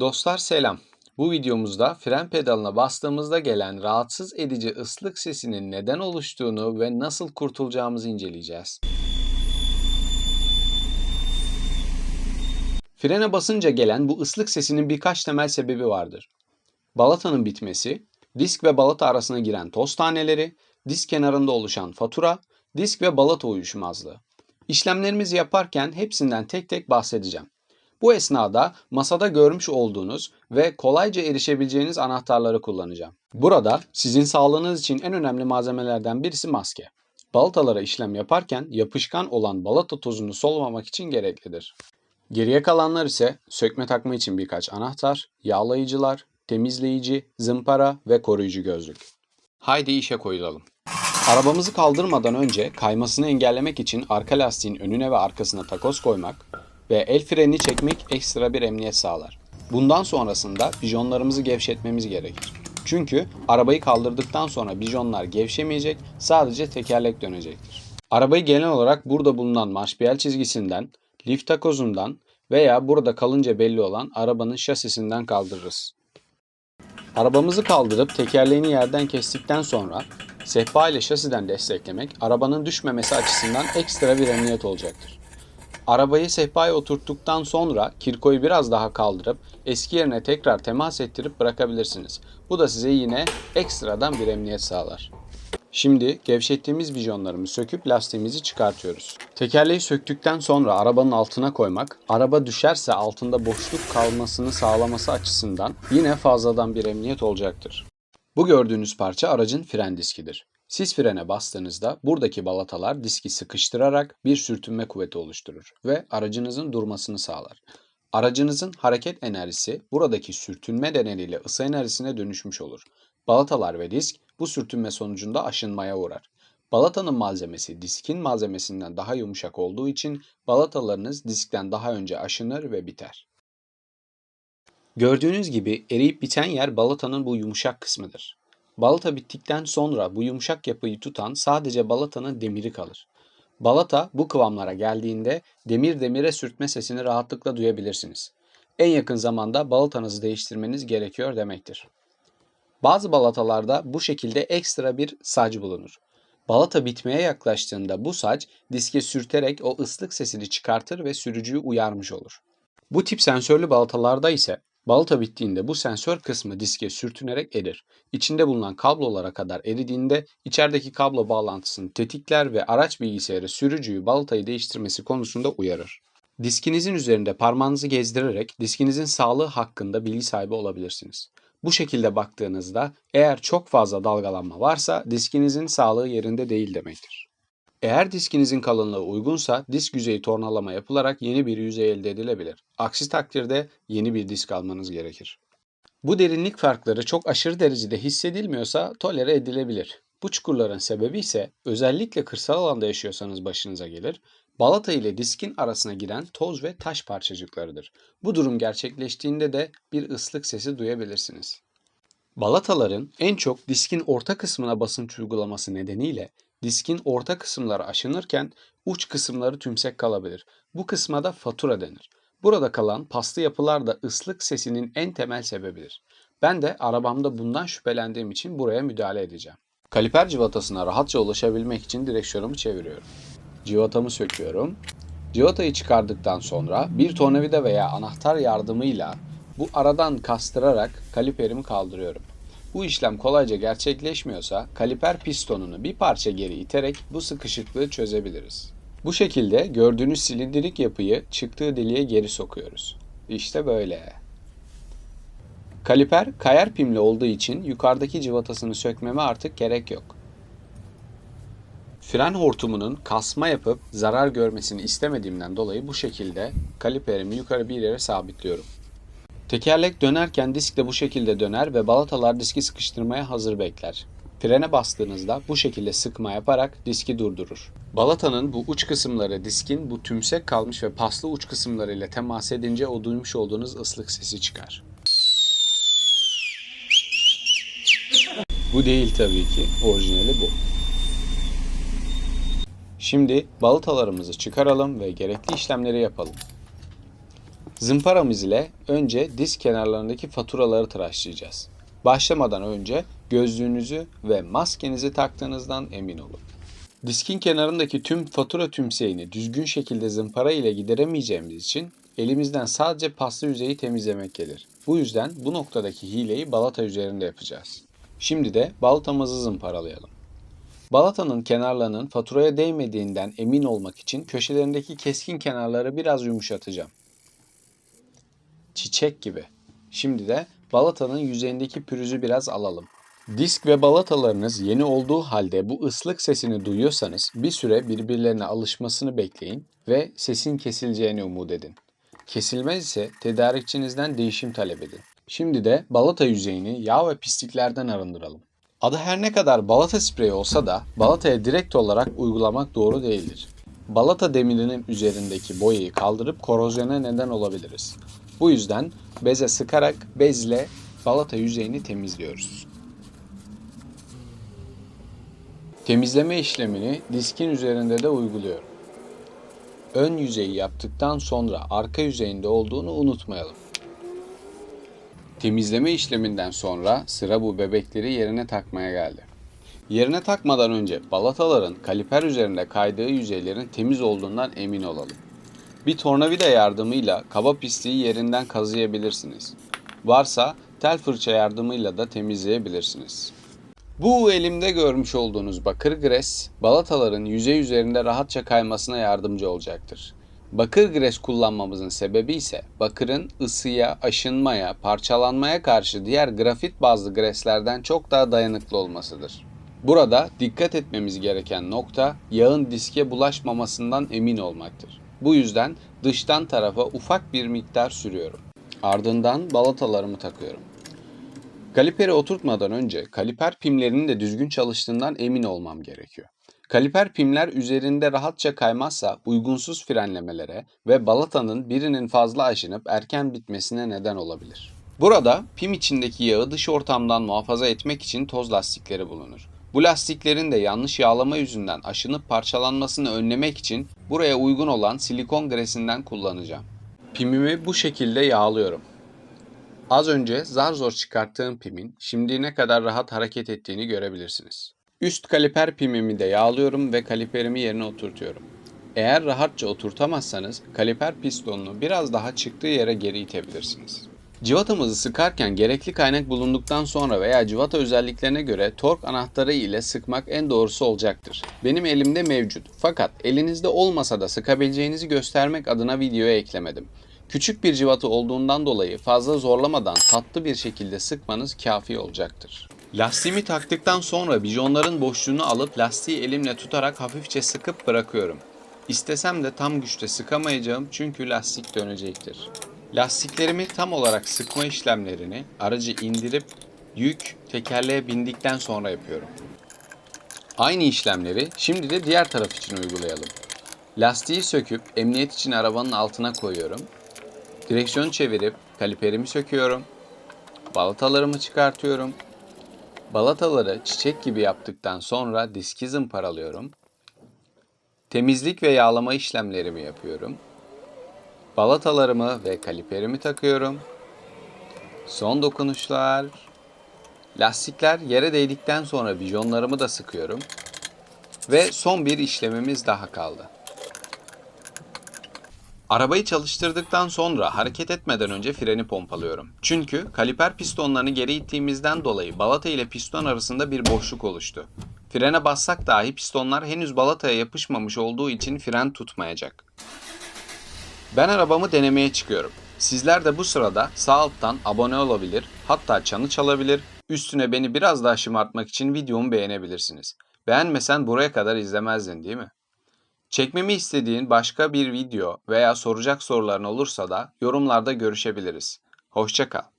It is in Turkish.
Dostlar selam. Bu videomuzda fren pedalına bastığımızda gelen rahatsız edici ıslık sesinin neden oluştuğunu ve nasıl kurtulacağımızı inceleyeceğiz. Frene basınca gelen bu ıslık sesinin birkaç temel sebebi vardır. Balatanın bitmesi, disk ve balata arasına giren toz taneleri, disk kenarında oluşan fatura, disk ve balata uyuşmazlığı. İşlemlerimizi yaparken hepsinden tek tek bahsedeceğim. Bu esnada masada görmüş olduğunuz ve kolayca erişebileceğiniz anahtarları kullanacağım. Burada sizin sağlığınız için en önemli malzemelerden birisi maske. Balatalara işlem yaparken yapışkan olan balata tozunu solmamak için gereklidir. Geriye kalanlar ise sökme takma için birkaç anahtar, yağlayıcılar, temizleyici, zımpara ve koruyucu gözlük. Haydi işe koyulalım. Arabamızı kaldırmadan önce kaymasını engellemek için arka lastiğin önüne ve arkasına takoz koymak ve el frenini çekmek ekstra bir emniyet sağlar. Bundan sonrasında bijonlarımızı gevşetmemiz gerekir. Çünkü arabayı kaldırdıktan sonra bijonlar gevşemeyecek, sadece tekerlek dönecektir. Arabayı genel olarak burada bulunan marşpiyel çizgisinden, lif takozundan veya burada kalınca belli olan arabanın şasisinden kaldırırız. Arabamızı kaldırıp tekerleğini yerden kestikten sonra sehpa ile şasiden desteklemek arabanın düşmemesi açısından ekstra bir emniyet olacaktır. Arabayı sehpaya oturttuktan sonra kirkoyu biraz daha kaldırıp eski yerine tekrar temas ettirip bırakabilirsiniz. Bu da size yine ekstradan bir emniyet sağlar. Şimdi gevşettiğimiz bijonlarımızı söküp lastiğimizi çıkartıyoruz. Tekerleği söktükten sonra arabanın altına koymak, araba düşerse altında boşluk kalmasını sağlaması açısından yine fazladan bir emniyet olacaktır. Bu gördüğünüz parça aracın fren diskidir. Siz frene bastığınızda buradaki balatalar diski sıkıştırarak bir sürtünme kuvveti oluşturur ve aracınızın durmasını sağlar. Aracınızın hareket enerjisi buradaki sürtünme nedeniyle ısı enerjisine dönüşmüş olur. Balatalar ve disk bu sürtünme sonucunda aşınmaya uğrar. Balatanın malzemesi diskin malzemesinden daha yumuşak olduğu için balatalarınız diskten daha önce aşınır ve biter. Gördüğünüz gibi eriyip biten yer balatanın bu yumuşak kısmıdır. Balata bittikten sonra bu yumuşak yapıyı tutan sadece balatanın demiri kalır. Balata bu kıvamlara geldiğinde demir demire sürtme sesini rahatlıkla duyabilirsiniz. En yakın zamanda balatanızı değiştirmeniz gerekiyor demektir. Bazı balatalarda bu şekilde ekstra bir sac bulunur. Balata bitmeye yaklaştığında bu sac diske sürterek o ıslık sesini çıkartır ve sürücüyü uyarmış olur. Bu tip sensörlü balatalarda ise balata bittiğinde bu sensör kısmı diske sürtünerek erir. İçinde bulunan kablolara kadar eridiğinde içerideki kablo bağlantısını tetikler ve araç bilgisayarı sürücüyü balatayı değiştirmesi konusunda uyarır. Diskinizin üzerinde parmağınızı gezdirerek diskinizin sağlığı hakkında bilgi sahibi olabilirsiniz. Bu şekilde baktığınızda eğer çok fazla dalgalanma varsa diskinizin sağlığı yerinde değil demektir. Eğer diskinizin kalınlığı uygunsa disk yüzeyi tornalama yapılarak yeni bir yüzey elde edilebilir. Aksi takdirde yeni bir disk almanız gerekir. Bu derinlik farkları çok aşırı derecede hissedilmiyorsa tolere edilebilir. Bu çukurların sebebi ise özellikle kırsal alanda yaşıyorsanız başınıza gelir. Balata ile diskin arasına giren toz ve taş parçacıklarıdır. Bu durum gerçekleştiğinde de bir ıslık sesi duyabilirsiniz. Balataların en çok diskin orta kısmına basınç uygulaması nedeniyle diskin orta kısımları aşınırken uç kısımları tümsek kalabilir. Bu kısma da fatura denir. Burada kalan paslı yapılar da ıslık sesinin en temel sebebidir. Ben de arabamda bundan şüphelendiğim için buraya müdahale edeceğim. Kaliper civatasına rahatça ulaşabilmek için direksiyonumu çeviriyorum. Civatamı söküyorum. Civatayı çıkardıktan sonra bir tornavida veya anahtar yardımıyla bu aradan kastırarak kaliperimi kaldırıyorum. Bu işlem kolayca gerçekleşmiyorsa kaliper pistonunu bir parça geri iterek bu sıkışıklığı çözebiliriz. Bu şekilde gördüğünüz silindirik yapıyı çıktığı deliğe geri sokuyoruz. İşte böyle. Kaliper kayar pimli olduğu için yukarıdaki civatasını sökmeme artık gerek yok. Fren hortumunun kasma yapıp zarar görmesini istemediğimden dolayı bu şekilde kaliperimi yukarı bir yere sabitliyorum. Tekerlek dönerken disk de bu şekilde döner ve balatalar diski sıkıştırmaya hazır bekler. Frene bastığınızda bu şekilde sıkma yaparak diski durdurur. Balatanın bu uç kısımları diskin bu tümsek kalmış ve paslı uç kısımlarıyla temas edince o duymuş olduğunuz ıslık sesi çıkar. Bu değil tabii ki. Orijinali bu. Şimdi balatalarımızı çıkaralım ve gerekli işlemleri yapalım. Zımparamız ile önce disk kenarlarındaki faturaları tıraşlayacağız. Başlamadan önce gözlüğünüzü ve maskenizi taktığınızdan emin olun. Diskin kenarındaki tüm fatura tümseyini düzgün şekilde zımpara ile gideremeyeceğimiz için elimizden sadece paslı yüzeyi temizlemek gelir. Bu yüzden bu noktadaki hileyi balata üzerinde yapacağız. Şimdi de balatamızı zımparalayalım. Balatanın kenarlarının faturaya değmediğinden emin olmak için köşelerindeki keskin kenarları biraz yumuşatacağım. Çiçek gibi. Şimdi de balatanın yüzeyindeki pürüzü biraz alalım. Disk ve balatalarınız yeni olduğu halde bu ıslık sesini duyuyorsanız bir süre birbirlerine alışmasını bekleyin ve sesin kesileceğini umut edin. Kesilmez ise tedarikçinizden değişim talep edin. Şimdi de balata yüzeyini yağ ve pisliklerden arındıralım. Adı her ne kadar balata spreyi olsa da balataya direkt olarak uygulamak doğru değildir. Balata demirinin üzerindeki boyayı kaldırıp korozyona neden olabiliriz. Bu yüzden beze sıkarak bezle balata yüzeyini temizliyoruz. Temizleme işlemini diskin üzerinde de uyguluyorum. Ön yüzeyi yaptıktan sonra arka yüzeyinde olduğunu unutmayalım. Temizleme işleminden sonra sıra bu bebekleri yerine takmaya geldi. Yerine takmadan önce balataların kaliper üzerinde kaydığı yüzeylerin temiz olduğundan emin olalım. Bir tornavida yardımıyla kaba pisliği yerinden kazıyabilirsiniz. Varsa tel fırça yardımıyla da temizleyebilirsiniz. Bu elimde görmüş olduğunuz bakır gres, balataların yüzey üzerinde rahatça kaymasına yardımcı olacaktır. Bakır gres kullanmamızın sebebi ise bakırın ısıya, aşınmaya, parçalanmaya karşı diğer grafit bazlı greslerden çok daha dayanıklı olmasıdır. Burada dikkat etmemiz gereken nokta yağın diske bulaşmamasından emin olmaktır. Bu yüzden dıştan tarafa ufak bir miktar sürüyorum. Ardından balatalarımı takıyorum. Kaliperi oturtmadan önce kaliper pimlerinin de düzgün çalıştığından emin olmam gerekiyor. Kaliper pimler üzerinde rahatça kaymazsa uygunsuz frenlemelere ve balatanın birinin fazla aşınıp erken bitmesine neden olabilir. Burada pim içindeki yağı dış ortamdan muhafaza etmek için toz lastikleri bulunur. Bu lastiklerin de yanlış yağlama yüzünden aşınıp parçalanmasını önlemek için buraya uygun olan silikon gresinden kullanacağım. Pimimi bu şekilde yağlıyorum. Az önce zar zor çıkarttığım pimin şimdi ne kadar rahat hareket ettiğini görebilirsiniz. Üst kaliper pimimi de yağlıyorum ve kaliperimi yerine oturtuyorum. Eğer rahatça oturtamazsanız kaliper pistonunu biraz daha çıktığı yere geri itebilirsiniz. Civatamızı sıkarken gerekli kaynak bulunduktan sonra veya civata özelliklerine göre tork anahtarı ile sıkmak en doğrusu olacaktır. Benim elimde mevcut fakat elinizde olmasa da sıkabileceğinizi göstermek adına videoya eklemedim. Küçük bir cıvata olduğundan dolayı fazla zorlamadan tatlı bir şekilde sıkmanız kafi olacaktır. Lastiğimi taktıktan sonra bijonların boşluğunu alıp lastiği elimle tutarak hafifçe sıkıp bırakıyorum. İstesem de tam güçte sıkamayacağım çünkü lastik dönecektir. Lastiklerimi tam olarak sıkma işlemlerini aracı indirip yük tekerleğe bindikten sonra yapıyorum. Aynı işlemleri şimdi de diğer taraf için uygulayalım. Lastiği söküp emniyet için arabanın altına koyuyorum. Direksiyonu çevirip kaliperimi söküyorum. Balatalarımı çıkartıyorum. Balataları çiçek gibi yaptıktan sonra diski zımparalıyorum. Temizlik ve yağlama işlemlerimi yapıyorum. Balatalarımı ve kaliperimi takıyorum. Son dokunuşlar. Lastikler yere değdikten sonra bijonlarımı da sıkıyorum. Ve son bir işlemimiz daha kaldı. Arabayı çalıştırdıktan sonra hareket etmeden önce freni pompalıyorum. Çünkü kaliper pistonlarını geri ittiğimizden dolayı balata ile piston arasında bir boşluk oluştu. Frene bassak dahi pistonlar henüz balataya yapışmamış olduğu için fren tutmayacak. Ben arabamı denemeye çıkıyorum. Sizler de bu sırada sağ alttan abone olabilir, hatta çanı çalabilir, üstüne beni biraz daha şımartmak için videomu beğenebilirsiniz. Beğenmesen buraya kadar izlemezdin değil mi? Çekmemi istediğin başka bir video veya soracak soruların olursa da yorumlarda görüşebiliriz. Hoşça kal.